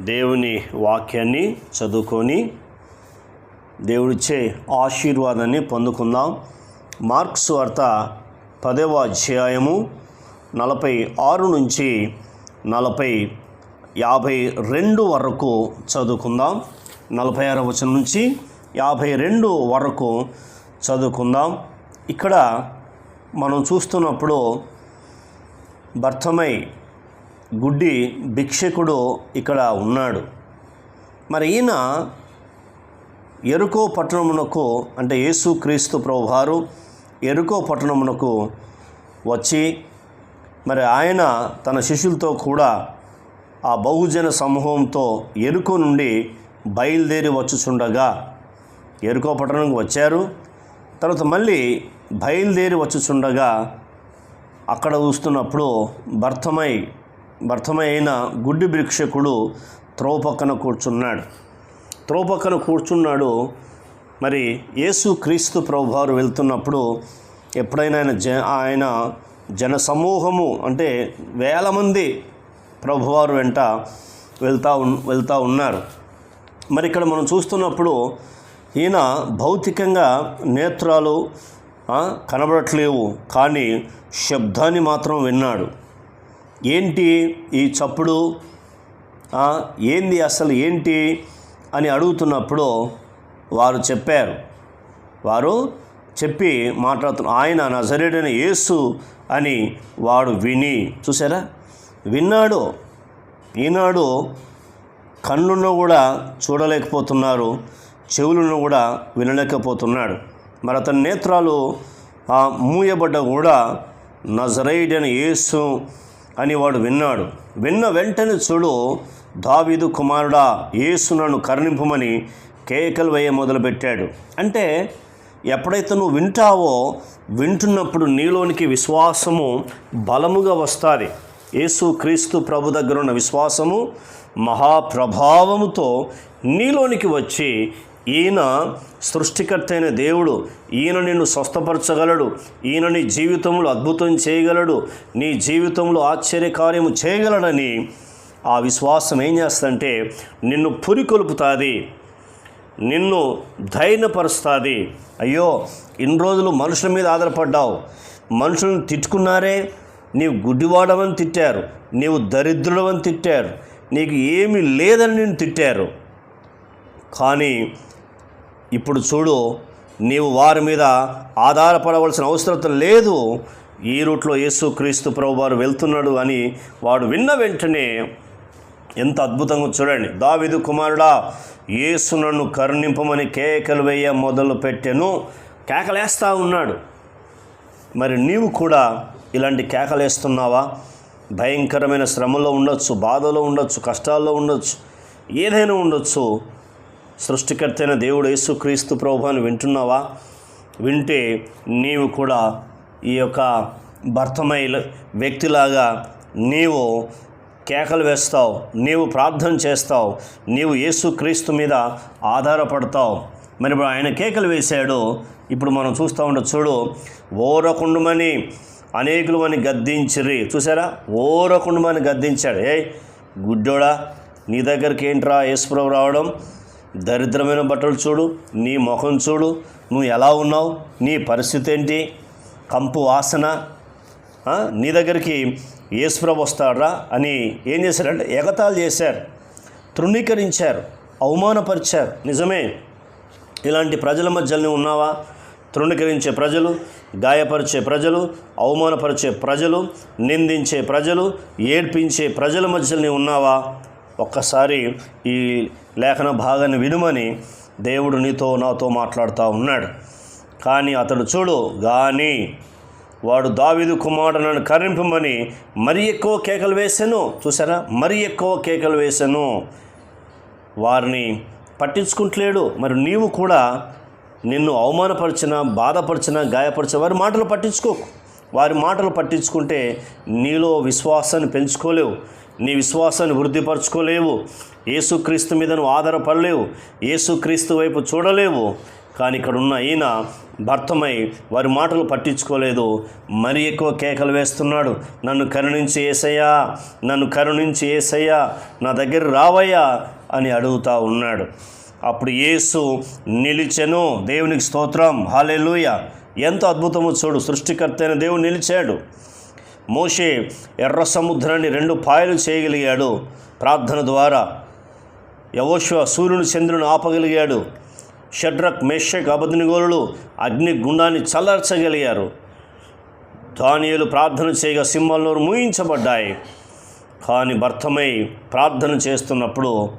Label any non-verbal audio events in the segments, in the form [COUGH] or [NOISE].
దేవుని వాక్యాన్ని చదువుకొని దేవుడిచ్చే ఆశీర్వాదాన్ని పొందుకుందాం. మార్క్స్ వార్త పదవ అధ్యాయము నలభై ఆరు నుంచి నలభై యాభై రెండు వరకు చదువుకుందాం. నలభై ఆరు వచనం నుంచి యాభై రెండు వరకు చదువుకుందాం. ఇక్కడ మనం చూస్తున్నప్పుడు భర్తమై గుడ్డి భిక్షకుడు ఇక్కడ ఉన్నాడు. మరి ఈయన ఎరుకో పట్టణమునకు అంటే యేసు క్రీస్తు ప్రభువారు ఎరుకో పట్టణమునకు వచ్చి మరి ఆయన తన శిష్యులతో కూడా ఆ బహుజన సమూహంతో ఎరుకో నుండి బయలుదేరి వచ్చుచుండగా ఎరుకో పట్టణంకి వచ్చారు. తర్వాత మళ్ళీ బయలుదేరి వచ్చుచుండగా అక్కడ చూస్తున్నప్పుడు భర్తమై భర్తమైన గుడ్డి భిక్షకుడు త్రోవ పక్కన కూర్చున్నాడు. త్రోవ పక్కన కూర్చున్నాడు. మరి యేసు క్రీస్తు ప్రభువారు వెళ్తున్నప్పుడు ఎప్పుడైనా ఆయన జ ఆయన జన సమూహము అంటే వేల మంది ప్రభువారు వెంట వెళ్తా ఉన్ వెళ్తూ ఉన్నారు. మరి ఇక్కడ మనం చూస్తున్నప్పుడు ఈయన భౌతికంగా నేత్రాలు కనబడట్లేవు. కానీ శబ్దాన్ని మాత్రం విన్నాడు. ఏంటి ఈ చప్పుడు? ఏంది అసలు ఏంటి? అని అడుగుతున్నప్పుడు వారు చెప్పారు. వారు చెప్పి మాట్లాడుతున్నారు ఆయన నజరేడైన యేసు అని వాడు విని చూసారా విన్నాడు. ఈనాడు కళ్ళును కూడా చూడలేకపోతున్నారు. చెవులను కూడా వినలేకపోతున్నాడు. మరి అతని నేత్రాలు ఆ మూయబడ్డ కూడా నజరైడైన యేసు అని వాడు విన్నాడు. విన్న వెంటనే చూడు దావీదు కుమారుడా ఏసు నన్ను కరుణింపమని కేకలు వేయ మొదలుపెట్టాడు. అంటే ఎప్పుడైతే నువ్వు వింటావో వింటున్నప్పుడు నీలోనికి విశ్వాసము బలముగా వస్తుంది. యేసు క్రీస్తు ప్రభు దగ్గర ఉన్న విశ్వాసము మహాప్రభావముతో నీలోనికి వచ్చి ఈయన సృష్టికర్త అయిన దేవుడు. ఈయన నిన్ను స్వస్థపరచగలడు. ఈయన నీ జీవితంలో అద్భుతం చేయగలడు. నీ జీవితంలో ఆశ్చర్యకార్యము చేయగలడని ఆ విశ్వాసం ఏం చేస్తుందంటే నిన్ను పురికొలుపుతుంది. నిన్ను ధైర్యపరుస్తుంది. అయ్యో ఇన్ని రోజులు మనుషుల మీద ఆధారపడ్డావు. మనుషులను తిట్టుకున్నారే. నీవు గుడ్డివాడవని తిట్టారు. నీవు దరిద్రుడమని తిట్టారు. నీకు ఏమీ లేదని నేను తిట్టారు. కానీ ఇప్పుడు చూడు నీవు వారి మీద ఆధారపడవలసిన అవసరం లేదు. ఈ రూట్లో యేసు క్రీస్తు ప్రభు వారు వెళ్తున్నాడు అని వాడు విన్న వెంటనే ఎంత అద్భుతంగా చూడండి. దావిదు కుమారుడా యేసు నన్ను కరుణింపమని కేకలు వేయ మొదలు పెట్టెను. కేకలేస్తా ఉన్నాడు. మరి నీవు కూడా ఇలాంటి కేకలేస్తున్నావా? భయంకరమైన శ్రమలో ఉండొచ్చు బాధలో ఉండొచ్చు కష్టాల్లో ఉండొచ్చు ఏదైనా ఉండొచ్చు. సృష్టికర్తైన దేవుడు యేసుక్రీస్తు ప్రభుని వింటున్నావా? వింటే నీవు కూడా ఈ యొక్క భర్తమై వ్యక్తిలాగా నీవు కేకలు వేస్తావు నీవు ప్రార్థన చేస్తావు నీవు యేసుక్రీస్తు మీద ఆధారపడతావు. మరి ఇప్పుడు ఆయన కేకలు వేశాడు. ఇప్పుడు మనం చూస్తూ ఉంటే చూడు ఓరకుండమని అనేకులు అని గద్దించిరి. చూసారా? ఓరకుండమని గద్దించాడు. ఏ గుడ్డోడా నీ దగ్గరికి ఏంట్రా యేసుప్రభు రావడం? దరిద్రమైన బట్టలు చూడు నీ ముఖం చూడు నువ్వు ఎలా ఉన్నావు నీ పరిస్థితి ఏంటి కంపు వాసన నీ దగ్గరికి యేసుప్రభు వస్తాడా అని ఏం చేశారంటే ఎగతాళి చేశారు తృణీకరించారు అవమానపరిచారు. నిజమే ఇలాంటి ప్రజల మధ్యలో ఉన్నావా? తృణీకరించే ప్రజలు గాయపరిచే ప్రజలు అవమానపరిచే ప్రజలు నిందించే ప్రజలు ఏడ్పించే ప్రజల మధ్యలో ఉన్నావా? ఒక్కసారి ఈ లేఖన భాగాన్ని వినుమని దేవుడు నీతో నాతో మాట్లాడుతూ ఉన్నాడు. కానీ అతడు చూడు కానీ వాడు దావిదు కుమారుడు కరింపమని మరి ఎక్కువ కేకలు వేశాను చూసారా మరి ఎక్కువ కేకలు వేశాను వారిని పట్టించుకుంటలేడు. మరి నీవు కూడా నిన్ను అవమానపరిచిన బాధపరిచిన గాయపరిచిన వారి మాటలు పట్టించుకోకు. వారి మాటలు పట్టించుకుంటే నీలో విశ్వాసాన్ని పెంచుకోలేవు. నీ విశ్వాసాన్ని వృద్ధిపరచుకోలేవు. ఏసుక్రీస్తు మీద నువ్వు ఆధారపడలేవు. ఏసుక్రీస్తు వైపు చూడలేవు. కానీ ఇక్కడ ఉన్న ఈయన భర్తమై వారి మాటలు పట్టించుకోలేదు. మరి ఎక్కువ కేకలు వేస్తున్నాడు. నన్ను కరుణించి ఏసయ్యా నన్ను కరుణించి ఏసయ్యా నా దగ్గర రావయ్యా అని అడుగుతా ఉన్నాడు. అప్పుడు యేసు నిలిచెను. దేవునికి స్తోత్రం. హాలెలుయ ఎంత అద్భుతమో చూడు. సృష్టికర్త అయిన దేవుడు నిలిచాడు. మోషే ఎర్ర సముద్రాన్ని రెండు పాయలు చేయగలిగాడు. ప్రార్థన ద్వారా యవోశ్వ సూర్యుని చంద్రుని ఆపగలిగాడు. షడ్రక్ మేషక్ అబద్నిగోలులు అగ్ని గుండాన్ని చల్లార్చగలిగారు. దానియలు ప్రార్థన చేయగా సింహాల్లో మూయించబడ్డాయి. కానీ భర్తమై ప్రార్థన చేస్తున్నప్పుడు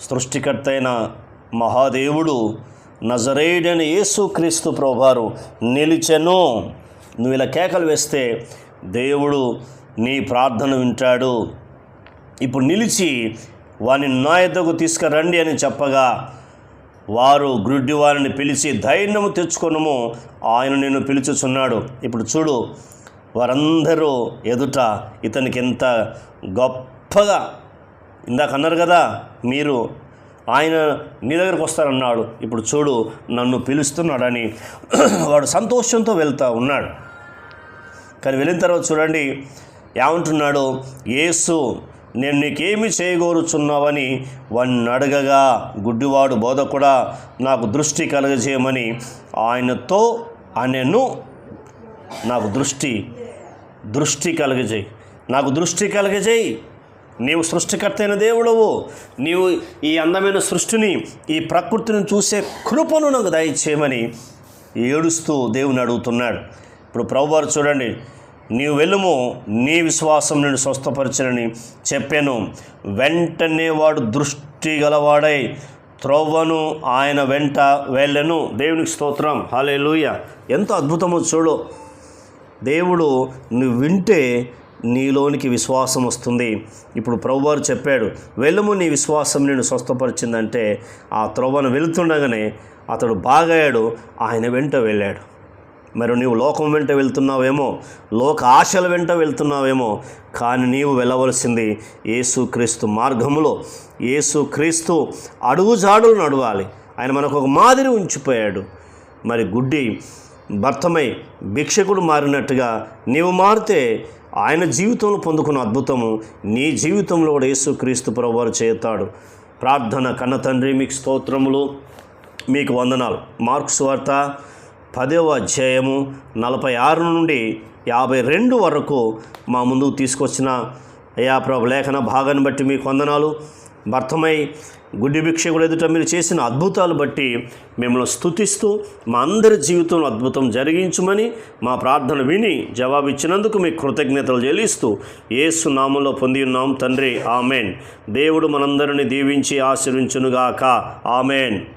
సృష్టికర్త అయిన మహాదేవుడు నజరేయుడైన యేసుక్రీస్తు ప్రభువారు నిలిచెను నువ్వు ఇలా కేకలు వేస్తే దేవుడు నీ ప్రార్థన వింటాడు. ఇప్పుడు నిలిచి వాని నా తీసుకురండి అని చెప్పగా వారు గ్రుడ్డి వారిని పిలిచి ధైర్యము తెచ్చుకొనము ఆయన నిన్ను పిలుచుచున్నాడు. ఇప్పుడు చూడు వారందరూ ఎదుట ఇతనికి ఎంత గొప్పగా ఇందాక అన్నారు కదా మీరు ఆయన నీ దగ్గరకు వస్తారన్నాడు. ఇప్పుడు చూడు నన్ను పిలుస్తున్నాడని [CLEARS THROAT] వాడు సంతోషంతో వెళ్తూ ఉన్నాడు. కానీ వెళ్ళిన తర్వాత చూడండి ఏమంటున్నాడు? యేసు నేను నీకేమి చేయగోరుచున్నావని వాణ్ణి అడగగా గుడ్డివాడు బోధ కూడా నాకు దృష్టి కలగజేయమని ఆయనతో అనెను. నాకు దృష్టి దృష్టి కలగజేయి. నాకు దృష్టి కలగజేయి. నీవు సృష్టికర్తైన దేవుడవు. నీవు ఈ అందమైన సృష్టిని ఈ ప్రకృతిని చూసే కృపను నాకు దయచేయమని ఏడుస్తూ దేవుని అడుగుతున్నాడు. ఇప్పుడు ప్రభువారు చూడండి నీవు వెళ్ళుము నీ విశ్వాసం నేను స్వస్థపరచనని చెప్పాను. వెంటనే వాడు దృష్టి గలవాడై త్రోవను ఆయన వెంట వెళ్ళను. దేవునికి స్తోత్రం. హాలేలుయ ఎంత అద్భుతమో చూడు. దేవుడు నువ్వు వింటే నీలోనికి విశ్వాసం వస్తుంది. ఇప్పుడు ప్రభువారు చెప్పాడు వెళ్ళము నీ విశ్వాసం నేను స్వస్థపరిచిందంటే ఆ త్రోవను వెళుతుండగానే అతడు బాగయ్యాడు ఆయన వెంట వెళ్ళాడు. మరి నీవు లోకం వెంట వెళ్తున్నావేమో లోక ఆశల వెంట వెళ్తున్నావేమో కానీ నీవు వెళ్ళవలసింది యేసుక్రీస్తు మార్గములో. యేసుక్రీస్తు అడుగుజాడులు నడవాలి. ఆయన మనకు ఒక మాదిరి ఉంచిపోయాడు. మరి గుడ్డి భర్తమై భిక్షకుడు మారినట్టుగా నీవు మారితే ఆయన జీవితంలో పొందుకున్న అద్భుతము నీ జీవితంలో కూడా యేసుక్రీస్తు ప్రభువారు చేస్తాడు ప్రార్థన కన్న తండ్రి మీకు స్తోత్రములు మీకు వందనాలు. మార్క్స్ వార్త పదవ అధ్యాయము నలభై ఆరు నుండి యాభై రెండు వరకు మా ముందుకు తీసుకొచ్చిన అయ్యా ప్రభు లేఖన భాగాన్ని బట్టి మీ కొందనాలు భర్తమై గుడ్డి భిక్షకుడు ఎదుట మీరు చేసిన అద్భుతాలు బట్టి మిమ్మల్ని స్తుతిస్తూ మా అందరి జీవితంలో అద్భుతం జరిగించమని మా ప్రార్థన విని జవాబిచ్చినందుకు మీకు కృతజ్ఞతలు చెల్లిస్తూ ఏసు నామంలో పొంది ఉన్నాం తండ్రి. ఆమెన్. దేవుడు మనందరిని దీవించి ఆశీర్వించునుగాక. ఆమెన్.